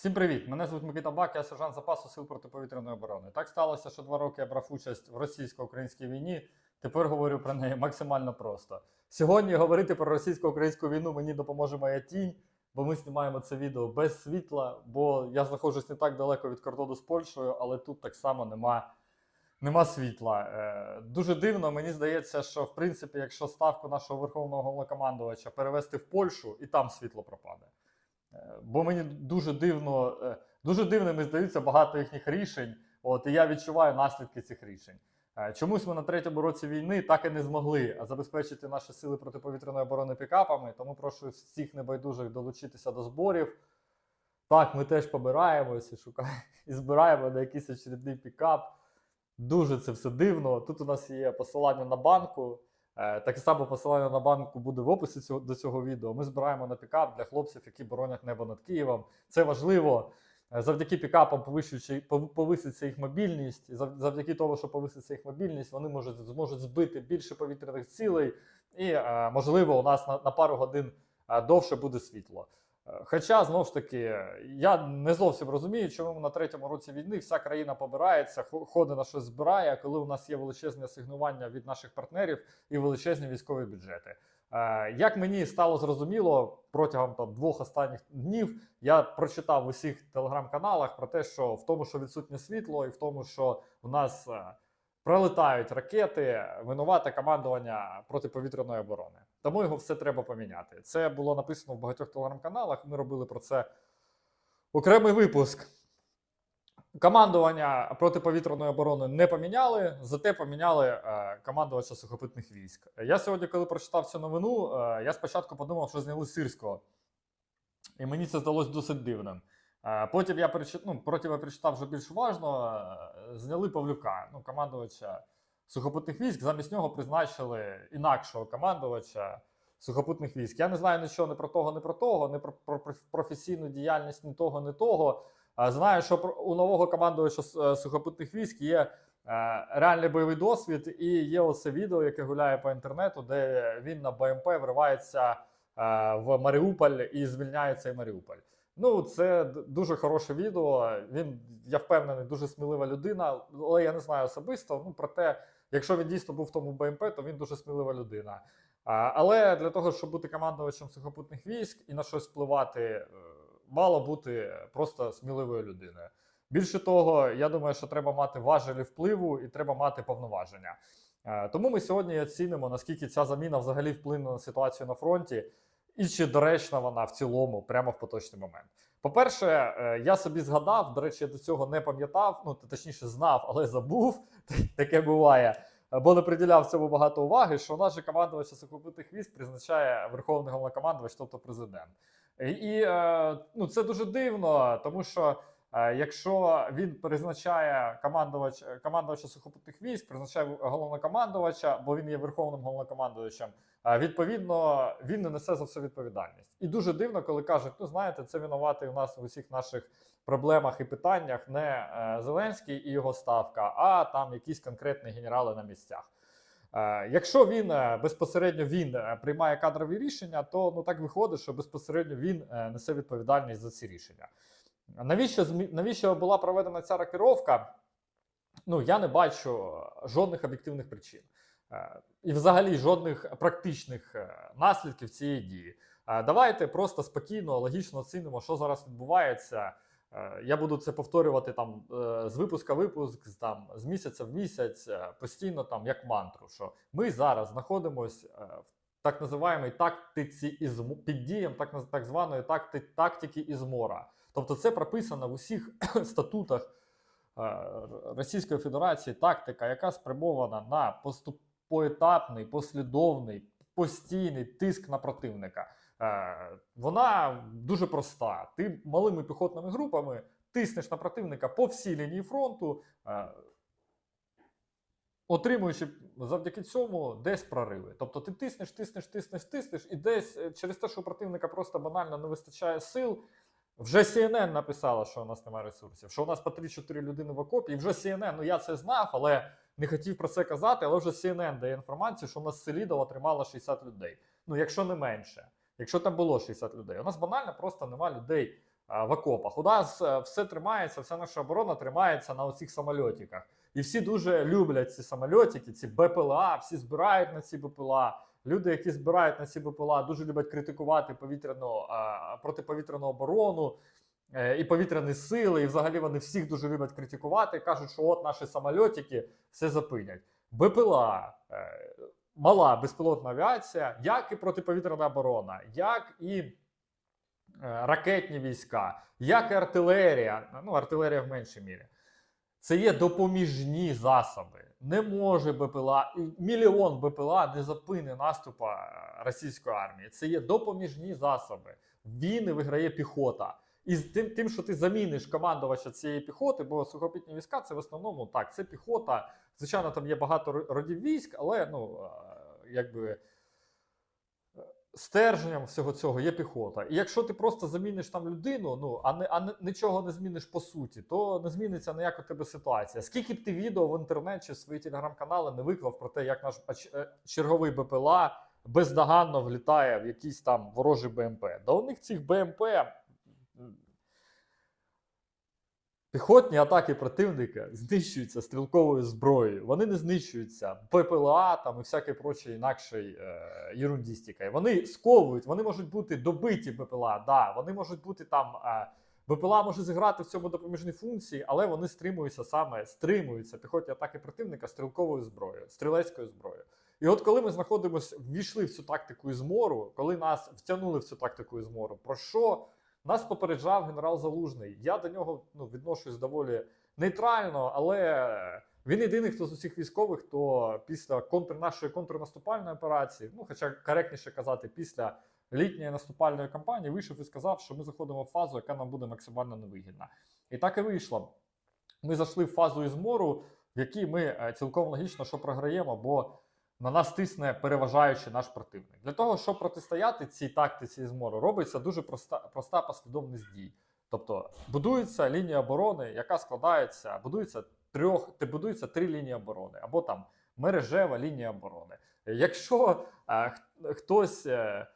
Всім привіт! Мене звуть Микита Бак, я сержант запасу сил протиповітряної оборони. Так сталося, що два роки я брав участь в російсько-українській війні. Тепер говорю про неї максимально просто. Сьогодні говорити про російсько-українську війну мені допоможе моя тінь, бо ми знімаємо це відео без світла, бо я знаходжусь не так далеко від кордону з Польщею, але тут так само нема. Нема світла. Е, дуже дивно, мені здається, що в принципі, якщо ставку нашого верховного головнокомандувача перевести в Польщу, і там світло пропаде. Бо мені дуже дивно, е, дуже дивними здаються багато їхніх рішень. От і я відчуваю наслідки цих рішень. Е, Чомусь ми на третьому році війни так і не змогли забезпечити наші сили протиповітряної оборони пікапами. Тому прошу всіх небайдужих долучитися до зборів. Так, ми теж побираємося, шукаємо і збираємо на якийсь очередний пікап. Дуже це все дивно. Тут у нас є посилання на банку. Е, Таке саме посилання на банку буде в описі цього, до цього відео. Ми збираємо на пікап для хлопців, які боронять небо над Києвом. Це важливо. Е, Завдяки пікапам повиситься їх мобільність. Завдяки тому, що повиситься їх мобільність, вони можуть, зможуть збити більше повітряних цілей. І, е, можливо, у нас на, на пару годин довше буде світло. Хоча, знову ж таки, я не зовсім розумію, чому на третьому році війни вся країна побирається, хо- ходить на щось збирає, коли у нас є величезне асигнування від наших партнерів і величезні військові бюджети. Е, Як мені стало зрозуміло протягом там двох останніх днів, я прочитав в усіх телеграм-каналах про те, що в тому, що відсутнє світло, і в тому, що у нас е, пролетають ракети, винувате командування протиповітряної оборони. Тому його все треба поміняти. Це було написано в багатьох телеграм-каналах. Ми робили про це окремий випуск. Командування протиповітряної оборони не поміняли, зате поміняли е, командувача сухопутних військ. Я сьогодні, коли прочитав цю новину, е, я спочатку подумав, що зняли сирського. І мені це здалося досить дивним. Е, Потім я перечит... ну, потім я прочитав вже більш уважно, зняли Павлюка, ну, командувача сухопутних військ. Замість нього призначили інакшого командувача сухопутних військ. Я не знаю нічого не про того, не про того, не про, про проф- професійну діяльність ні того, ні того. Знаю, що у нового командувача е, сухопутних військ є е, реальний бойовий досвід, і є оце відео, яке гуляє по інтернету, де він на БМП вривається е, в Маріуполь і звільняє цей Маріуполь. Ну, це дуже хороше відео. Він, я впевнений, дуже смілива людина, але я не знаю особисто. Ну, проте, якщо він дійсно був в тому БМП, то він дуже смілива людина. Але для того, щоб бути командувачем сухопутних військ і на щось впливати, е, мало бути просто сміливою людиною. Більше того, я думаю, що треба мати важелі впливу і треба мати повноваження. Е, Тому ми сьогодні оцінимо, наскільки ця заміна взагалі вплине на ситуацію на фронті, і чи доречна вона в цілому прямо в поточний момент. По-перше, е, я собі згадав, до речі, я до цього не пам'ятав, ну точніше знав, але забув. Таке буває. е, Бо не приділяв цьому багато уваги, що наш же командувача сухопутних військ призначає верховний головнокомандувач, тобто президент. І, е, ну, це дуже дивно, тому що якщо він призначає командувач, командувача сухопутних військ, призначає головнокомандувача, бо він є верховним головнокомандувачем, е, відповідно він не несе за все відповідальність. І дуже дивно, коли кажуть, ну знаєте, це винуватий у нас в усіх наших проблемах і питаннях не е, Зеленський і його ставка, а там якісь конкретні генерали на місцях. Е, Якщо він е, безпосередньо він е, приймає кадрові рішення, то ну так виходить, що безпосередньо він е, несе відповідальність за ці рішення. Навіщо навіщо була проведена ця рокировка? Ну я не бачу жодних об'єктивних причин. Е, І взагалі жодних практичних е, наслідків цієї дії. Е, Давайте просто спокійно, логічно оцінимо, що зараз відбувається. Е, Я буду це повторювати там е, з випуска випуск, там з місяця в місяць, е, постійно там як мантру. Що ми зараз знаходимося в так називаємій тактиці із під дієм так, так званої такти, тактики ізмора. Тобто, це прописано в усіх статутах е, Російської Федерації тактика, яка спрямована на поступ поетапний, послідовний, постійний тиск на противника. Е, Вона дуже проста. Ти малими піхотними групами тиснеш на противника по всій лінії фронту, е, отримуючи завдяки цьому десь прориви. Тобто ти тиснеш, тиснеш, тиснеш, тиснеш, і десь через те, що у противника просто банально не вистачає сил. Вже CNN написала, що у нас немає ресурсів, що у нас по 3-4 людини в окопі, і вже CNN, ну я це знав, але не хотів про це казати, але вже CNN дає інформацію, що у нас Селідова тримала 60 людей. Ну, якщо не менше, якщо там було 60 людей. У нас банально просто нема людей е, в окопах. У нас е, все тримається, вся наша оборона тримається на оцих самольотиках. І всі дуже люблять ці самольотики, ці БПЛА, всі збирають на ці БПЛА. Люди, які збирають на ці БПЛА, дуже люблять критикувати повітряну протиповітряну оборону е, і повітряні сили. І взагалі вони всіх дуже люблять критикувати. Кажуть, що от наші самольотики все запинять. БПЛА, е, мала безпілотна авіація, як і протиповітряна оборона, як і е, ракетні війська, як і артилерія, ну артилерія в меншій мірі. Це є допоміжні засоби. Не може БПЛА, мільйон БПЛА не зупини наступа е, російської армії. Це є допоміжні засоби. Війни виграє піхота. І з тим, тим, що ти заміниш командувача цієї піхоти, бо сухопітні війська це в основному так, це піхота. Звичайно, там є багато родів військ, але ну е, якби стержнем всього цього є піхота. І якщо ти просто заміниш там людину, ну а не а не, нічого не зміниш по суті, то не зміниться ніяк у тебе ситуація. Скільки б ти відео в інтернет чи в свої телеграм-канали не виклав про те, як наш е, черговий БПЛА бездоганно влітає в якийсь там ворожий БМП. Да у них цих БМП Піхотні атаки противника знищуються стрілковою зброєю. Вони не знищуються ППЛА там і всякою прочою інакшою е, ерундістикою. Вони сковують, вони можуть бути добиті БПЛА, да, вони можуть бути там. Е, БПЛА може зіграти в цьому допоміжні функції, але вони стримуються саме стримуються піхотні атаки противника стрілковою зброєю, стрілецькою зброєю. І от коли ми знаходимося, ввійшли в цю тактику ізмору, коли нас втягнули в цю тактику ізмору, про що нас попереджав генерал Залужний. Я до нього ну, відношусь доволі нейтрально, але він єдиний, хто з усіх військових, хто після контр нашої контрнаступальної операції, ну хоча коректніше казати, після літньої наступальної кампанії, вийшов і сказав, що ми заходимо в фазу, яка нам буде максимально невигідна. І так і вийшло. Ми зайшли в фазу ізмору, в якій ми е, цілком логічно, що програємо, бо на нас тисне переважаючи наш противник. Для того, щоб протистояти цій тактиці змору, робиться дуже проста, проста послідовність дій. Тобто будується лінія оборони, яка складається, будується трьох, будується три лінії оборони, або там мережева лінія оборони. Якщо е, хтось е,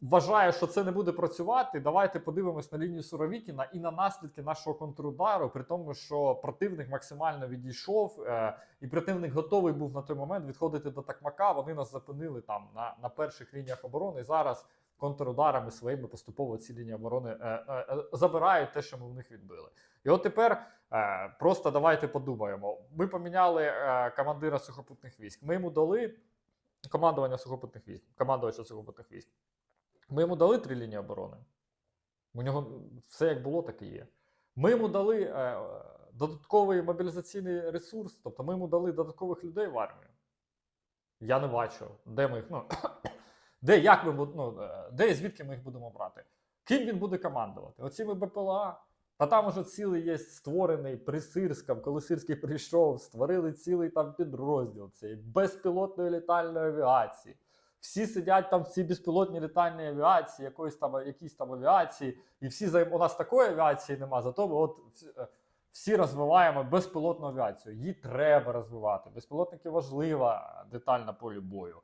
вважає, що це не буде працювати, давайте подивимось на лінію Суровікіна і на наслідки нашого контрудару, при тому, що противник максимально відійшов, е, і противник готовий був на той момент відходити до Такмака. Вони нас зупинили там на, на перших лініях оборони. Зараз контрударами своїми поступово ці лінії оборони е, е, забирають те, що ми в них відбили. І от тепер е, просто давайте подумаємо. Ми поміняли е, командира сухопутних військ. Ми йому дали командування сухопутних військ, командувача сухопутних військ. Ми йому дали три лінії оборони. У нього все як було, так і є. Ми йому дали е, додатковий мобілізаційний ресурс, тобто ми йому дали додаткових людей в армію. Я не бачу, де ми їх. Ну, де, як ми, ну, е, де і звідки ми їх будемо брати? Ким він буде командувати? Оціми БПЛА. Та там уже цілий є створений при Сирському, коли Сирський прийшов, створили цілий там підрозділ цієї безпілотної літальної авіації. Всі сидять там в цій безпілотній літальній авіації, якоїсь там якійсь там авіації, і всі займ... у нас такої авіації нема, зато ми от всі- е, розвиваємо безпілотну авіацію. Її треба розвивати. Безпілотники важлива деталь на полі бою.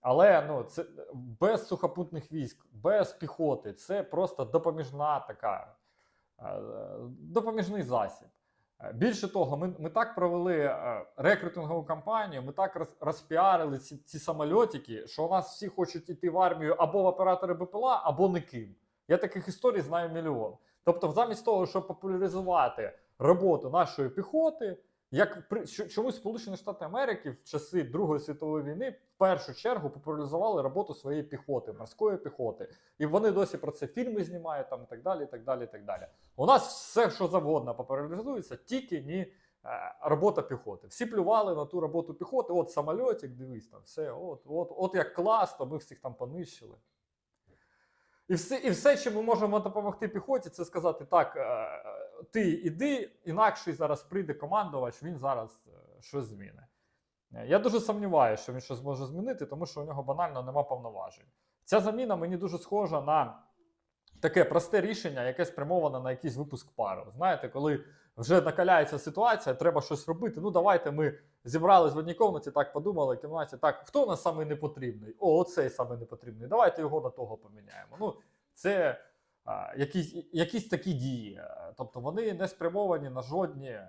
Але ну, це без сухопутних військ, без піхоти, це просто допоміжна така, е, допоміжний засіб. Е, Більше того, ми, ми так провели е, рекрутингову кампанію, ми так роз, розпіарили ці, ці самольотики, що у нас всі хочуть іти в армію або в оператори БПЛА, або ніким. Я таких історій знаю мільйон. Тобто, замість того, щоб популяризувати роботу нашої піхоти, як при чомусь Сполучені Штати Америки в часи Другої світової війни в першу чергу популяризували роботу своєї піхоти, морської піхоти. І вони досі про це фільми знімають там і так далі. і так далі, і так далі. У нас все, що завгодно популяризується, тільки не е, робота піхоти. Всі плювали на ту роботу піхоти. От самольотик, дивись там, все, от, от, от як клас, то ми всіх там понищили. І все, і все, чим ми можемо допомогти піхоті, це сказати: так, е, ти іди, інакший зараз прийде командувач, він зараз е, щось зміни. Е, Я дуже сумніваюся, що він щось зможе змінити, тому що у нього банально нема повноважень. Ця заміна мені дуже схожа на таке просте рішення, яке спрямоване на якийсь випуск пару. Знаєте, коли вже накаляється ситуація, треба щось робити. Ну, давайте ми зібрались в одній комнаті, так подумали, кімнаті, так, хто у нас саме непотрібний? О, оцей саме непотрібний. Давайте його на того поміняємо. Ну, це якісь, якісь такі дії. Е, Тобто вони не спрямовані на жодні, е,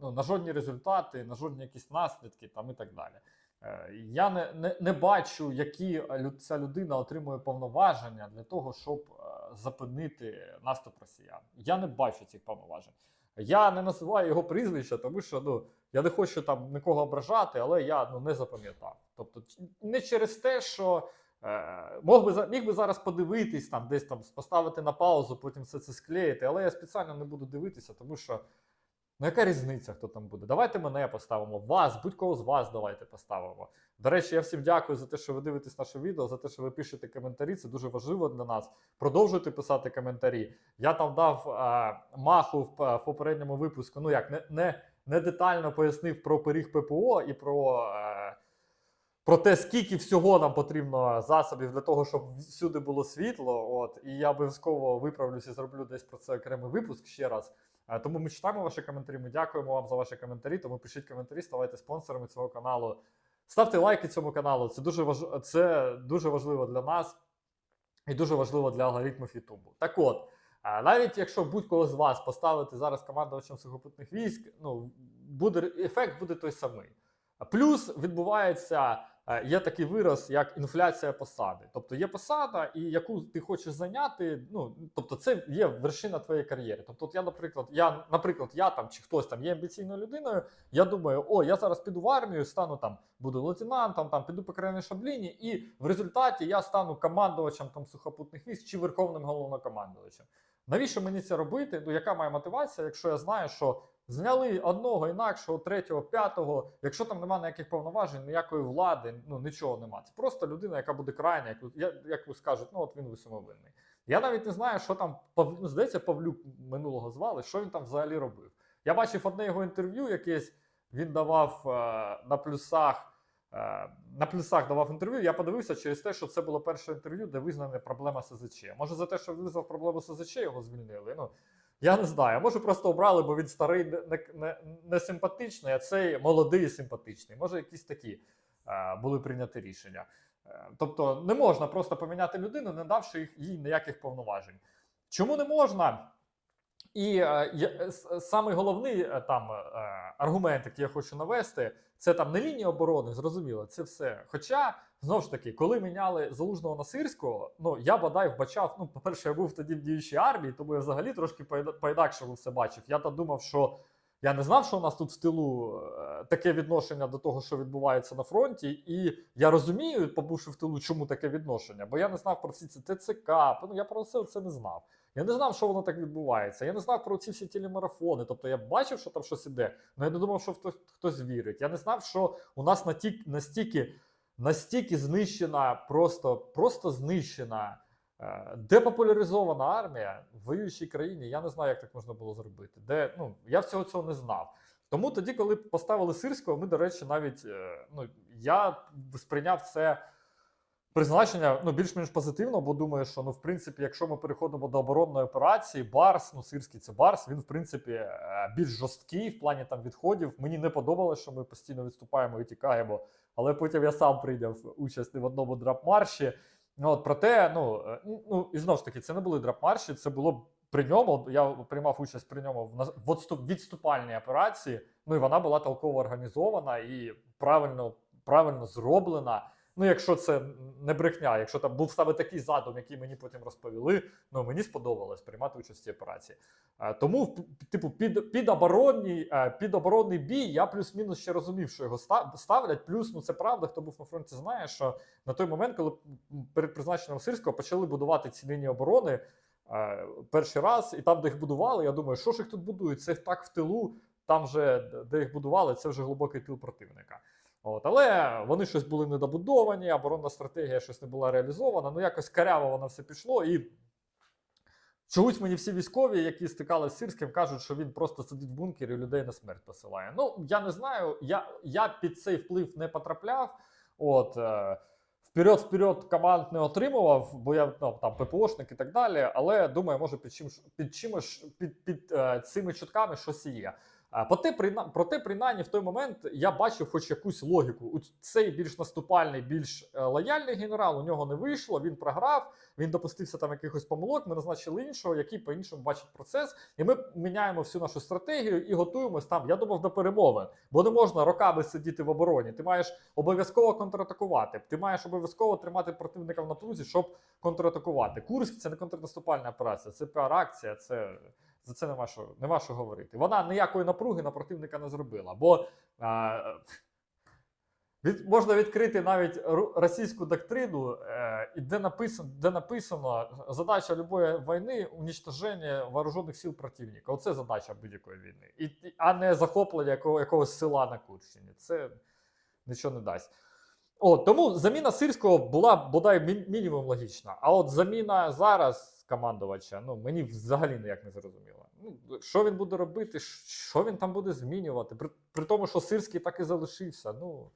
ну, на жодні результати, на жодні якісь наслідки там і так далі. Е, Я не, не, не бачу, які ця людина отримує повноваження для того, щоб зупинити наступ росіян. Я не бачу цих повноважень. Я не називаю його прізвища, тому що ну, я не хочу там нікого ображати, але я ну, не запам'ятав. Тобто, не через те, що мог би, міг би зараз подивитись, там, десь там поставити на паузу, потім все це склеїти, але я спеціально не буду дивитися, тому що ну яка різниця, хто там буде? Давайте мене поставимо, вас, будь-кого з вас давайте поставимо. До речі, я всім дякую за те, що ви дивитесь наше відео, за те, що ви пишете коментарі. Це дуже важливо для нас. Продовжуйте писати коментарі. Я там дав е, маху в, в попередньому випуску. Ну як не, не, не детально пояснив про пиріг ППО і про. Е, про те, скільки всього нам потрібно засобів для того, щоб всюди було світло. От і я обов'язково виправлюся і зроблю десь про це окремий випуск ще раз. Е, Тому ми читаємо ваші коментарі. Ми дякуємо вам за ваші коментарі. Тому пишіть коментарі, ставайте спонсорами цього каналу. Ставте лайки цьому каналу. Це дуже важ... це дуже важливо для нас і дуже важливо для алгоритмів Ютубу. Так от, е, навіть якщо будь-кого з вас поставити зараз командувачем сухопутних військ, ну буде ефект буде той самий. Плюс відбувається, є такий вираз, як інфляція посади. Тобто є посада, і яку ти хочеш зайняти. Ну тобто, це є вершина твоєї кар'єри. Тобто, от я, наприклад, я, наприклад, я там чи хтось там є амбіційною людиною. Я думаю, о, я зараз піду в армію, стану там, буду лейтенантом, там піду по крайній шабліні, і в результаті я стану командувачем там сухопутних військ чи верховним головнокомандувачем. Навіщо мені це робити? Ну яка моя мотивація, якщо я знаю, що Зняли одного, інакшого, третього, п'ятого. Якщо там немає ніяких повноважень, ніякої влади, ну нічого нема. Це просто людина, яка буде крайня, як, як ви скажете, ну от він висумовинний. Я навіть не знаю, що там ну, здається, Павлюк минулого звали, що він там взагалі робив. Я бачив одне його інтерв'ю, якесь він давав е, на плюсах. е, На плюсах давав інтерв'ю. Я подивився через те, що це було перше інтерв'ю, де визнана проблема СЗЧ. Може, за те, що визнав проблему СЗЧ, його звільнили. Ну я не знаю. Може просто обрали, бо він старий не, не, не, симпатичний, а цей молодий і симпатичний. Може, якісь такі е, були прийняті рішення. Е, тобто не можна просто поміняти людину, не давши їх- їй ніяких повноважень. Чому не можна? І е, самий головний е, там е, аргумент, який я хочу навести, це там не лінія оборони, зрозуміло, це все. Хоча, знову ж таки, коли міняли залужного на сирського, ну я бодай вбачав. Ну, по-перше, я був тоді в діючій армії, тому я взагалі трошки поіда- все бачив. Я там думав, що я не знав, що у нас тут в тилу е, таке відношення до того, що відбувається на фронті, і я розумію, побувши в тилу, чому таке відношення, бо я не знав про всі ці ТЦК. Ну я про все це не знав. Я не знав, що воно так відбувається. Я не знав про ці всі телемарафони. Тобто я бачив, що там щось іде, але я не думав, що хтось, хтось вірить. Я не знав, що у нас натік, настільки, настільки знищена, просто, просто знищена, е, депопуляризована армія в воюючій країні. Я не знаю, як так можна було зробити. Де, ну, я всього цього не знав. Тому тоді, коли поставили сирського, ми, до речі, навіть е, ну, я сприйняв це призначення ну, більш-менш позитивно, бо думаю, що ну, в принципі, якщо ми переходимо до оборонної операції, Барс, ну сирський це Барс, він в принципі е, більш жорсткий в плані там відходів. Мені не подобалося, що ми постійно відступаємо і тікаємо. Але потім я сам прийняв участь в одному драп-марші. Ну, от, проте, ну, е, ну і знову ж таки, це не були драп-марші, це було при ньому. Я приймав участь при ньому в відступальній операції. Ну і вона була толково організована і правильно, правильно зроблена. Ну, якщо це не брехня, якщо там був саме такий задум, який мені потім розповіли, ну мені сподобалось приймати участь в цій операції. Е, Тому, типу, під, під, оборонний, е, під оборонний бій я плюс-мінус ще розумів, що його ста- ставлять. Плюс, ну це правда, хто був на фронті, знає, що на той момент, коли перед призначенням Сирського почали будувати ці лінії оборони е, перший раз, і там, де їх будували, я думаю, що ж їх тут будують? Це так в тилу, там же, де їх будували, це вже глибокий тил противника. От, але вони щось були недобудовані, оборонна стратегія щось не була реалізована. Ну якось каряво воно все пішло. І чогось мені всі військові, які стикалися з Сирським, кажуть, що він просто сидить в бункері і людей на смерть посилає. Ну я не знаю. Я, я під цей вплив не потрапляв. От е, вперед, вперед команд не отримував, бо я ну, там ППОшник і так далі. Але думаю, може під чим під чимось під, під е, цими чутками щось і є. Проте, проте, принаймні, в той момент я бачив хоч якусь логіку. У цей більш наступальний, більш е, лояльний генерал, у нього не вийшло, він програв, він допустився там якихось помилок. Ми назначили іншого, який по-іншому бачить процес. І ми міняємо всю нашу стратегію і готуємось там. Я думав до перемовин, бо не можна роками сидіти в обороні. Ти маєш обов'язково контратакувати. Ти маєш обов'язково тримати противника в напрузі, щоб контратакувати. Курськ це не контрнаступальна операція, це піар-акція, це. За це нема що, нема що говорити. Вона ніякої напруги на противника не зробила. Бо а, від, можна відкрити навіть російську доктрину, е, де написано, де написано задача любої війни унічтоження вооружених сил противника. Оце задача будь-якої війни. І- а не захоплення якого, якогось села на Курщині. Це нічого не дасть. О, тому заміна сирського була бодай мінімум логічна. А от заміна зараз командувача, ну мені взагалі ніяк не зрозуміло. Ну, що він буде робити, що він там буде змінювати? При, при тому, що сирський так і залишився. Ну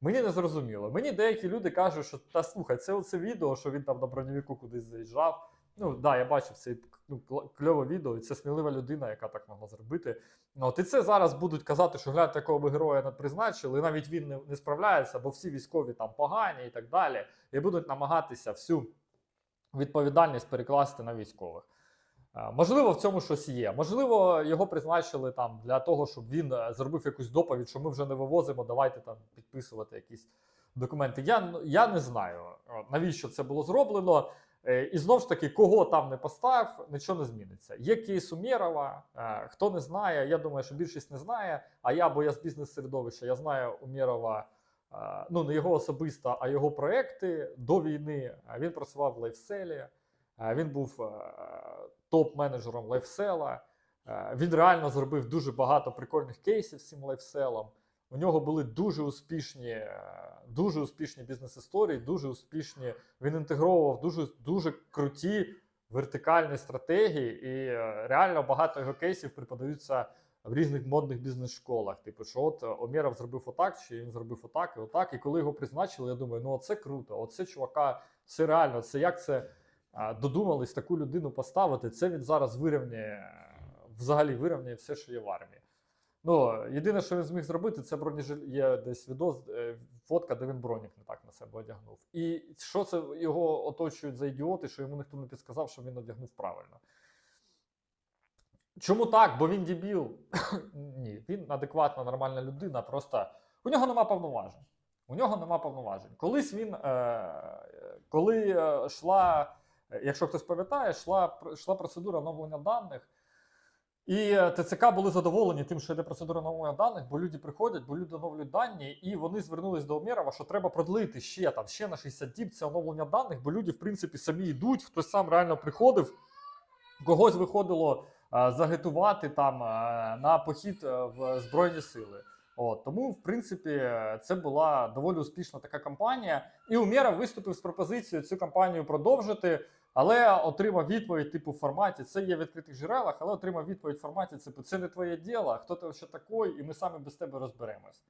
мені не зрозуміло. Мені деякі люди кажуть, що та слухай, це оце відео, що він там на броньовіку кудись заїжджав. Ну так, да, я бачив це ну, кльове відео, і це смілива людина, яка так могла зробити. Ну, от і це зараз будуть казати, що гляньте, якого ви героя не призначили, і навіть він не, не справляється, бо всі військові там погані і так далі. І будуть намагатися всю відповідальність перекласти на військових. Е, Можливо, в цьому щось є. Можливо, його призначили там для того, щоб він е, зробив якусь доповідь, що ми вже не вивозимо, давайте там підписувати якісь документи. Я, я не знаю, е, навіщо це було зроблено. Е, І знову ж таки, кого там не постав, нічого не зміниться. Є кейс Умєрова, е, хто не знає, я думаю, що більшість не знає. А я, бо я з бізнес-середовища, я знаю Умєрова, е, ну не його особисто, а його проекти до війни. Він працював в лайфселі, він був топ-менеджером лайфсела. Він реально зробив дуже багато прикольних кейсів з цим лайфселом. У нього були дуже успішні, е, дуже успішні бізнес-історії, дуже успішні. Він інтегровував дуже, дуже круті вертикальні стратегії, і е, реально багато його кейсів преподаються в різних модних бізнес-школах. Типу, що от е, Омєров зробив отак, чи він зробив отак і отак. І коли його призначили, я думаю, ну оце круто, оце чувака, це реально, це як це додумались таку людину поставити. Це він зараз вирівняє, е, взагалі вирівняє все, що є в армії. Ну, єдине, що він зміг зробити, це бронежилет. Є десь відос, е, фотка, де він бронік не так на себе одягнув. І що це його оточують за ідіоти, що йому ніхто не підсказав, що він одягнув правильно. Чому так? Бо він дебіл. Ні, він адекватна, нормальна людина. Просто у нього нема повноважень. У нього нема повноважень. Колись він, е, коли е, йшла, е, якщо хтось пам'ятає, йшла, йшла процедура оновлення даних. І е, ТЦК були задоволені тим, що йде процедура оновлення даних, бо люди приходять, бо люди оновлюють дані, і вони звернулись до Омєрова, що треба продлити ще там ще на 60 діб це оновлення даних, бо люди, в принципі, самі йдуть, хтось сам реально приходив, когось виходило е, загетувати там е, на похід в Збройні Сили. От, тому, в принципі, це була доволі успішна така кампанія. І Умєров виступив з пропозицією цю кампанію продовжити, але отримав відповідь, типу, в форматі це є в відкритих джерелах, але отримав відповідь в форматі, типу, це не твоє діло, хто ти ще такий, і ми самі без тебе розберемось.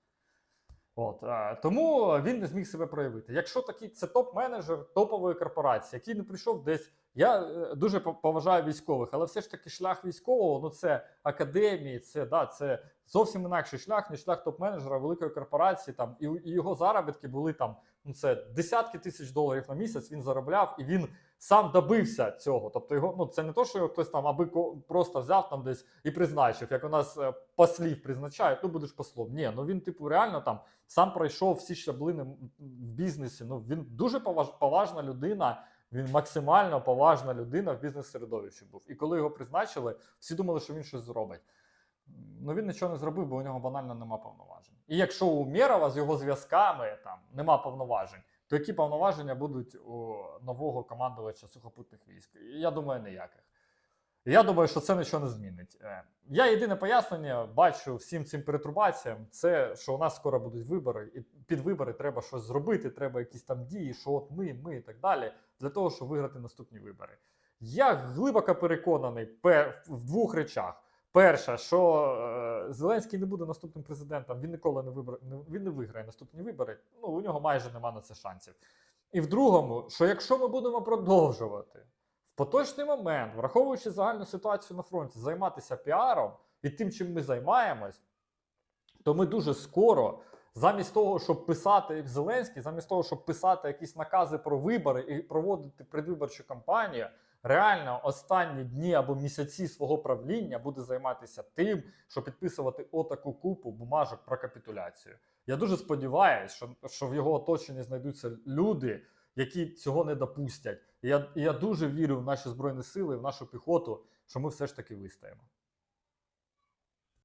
От, е, тому він не зміг себе проявити. Якщо такий це топ-менеджер топової корпорації, який не прийшов десь. Я е, дуже поважаю військових, але все ж таки шлях військового ну це академії, це да, це зовсім інакший шлях, ніж шлях топ-менеджера великої корпорації. Там і, і його заробітки були там. Ну це десятки тисяч доларів на місяць. Він заробляв і він сам добився цього. Тобто його ну це не то, що його хтось там аби просто взяв там десь і призначив, як у нас е, послів призначають, ну будеш послом. Ні, ну він типу реально там сам пройшов всі щаблини в бізнесі. Ну він дуже поваж, поважна людина. Він максимально поважна людина в бізнес-середовищі був. І коли його призначили, всі думали, що він щось зробить. Ну він нічого не зробив, бо у нього банально нема повноважень. І якщо у Мєрова з його зв'язками там нема повноважень, то які повноваження будуть у нового командувача сухопутних військ? Я думаю, ніяких. Я думаю, що це нічого не змінить. Е, Я єдине пояснення бачу всім цим перетрубаціям, це що у нас скоро будуть вибори, і під вибори треба щось зробити, треба якісь там дії, що от ми, ми і так далі, для того, щоб виграти наступні вибори. Я глибоко переконаний в двох речах. Перше, що е, Зеленський не буде наступним президентом, він ніколи не вибере, він не виграє наступні вибори. Ну у нього майже нема на це шансів. І в другому, що якщо ми будемо продовжувати в поточний момент, враховуючи загальну ситуацію на фронті, займатися піаром, і тим, чим ми займаємось, то ми дуже скоро, замість того, щоб писати як Зеленський, замість того, щоб писати якісь накази про вибори і проводити предвиборчу кампанію, реально останні дні або місяці свого правління буде займатися тим, щоб підписувати отаку купу бумажок про капітуляцію. Я дуже сподіваюся, що, що в його оточенні знайдуться люди, які цього не допустять. І я, і я дуже вірю в наші збройні сили, в нашу піхоту, що ми все ж таки вистоїмо.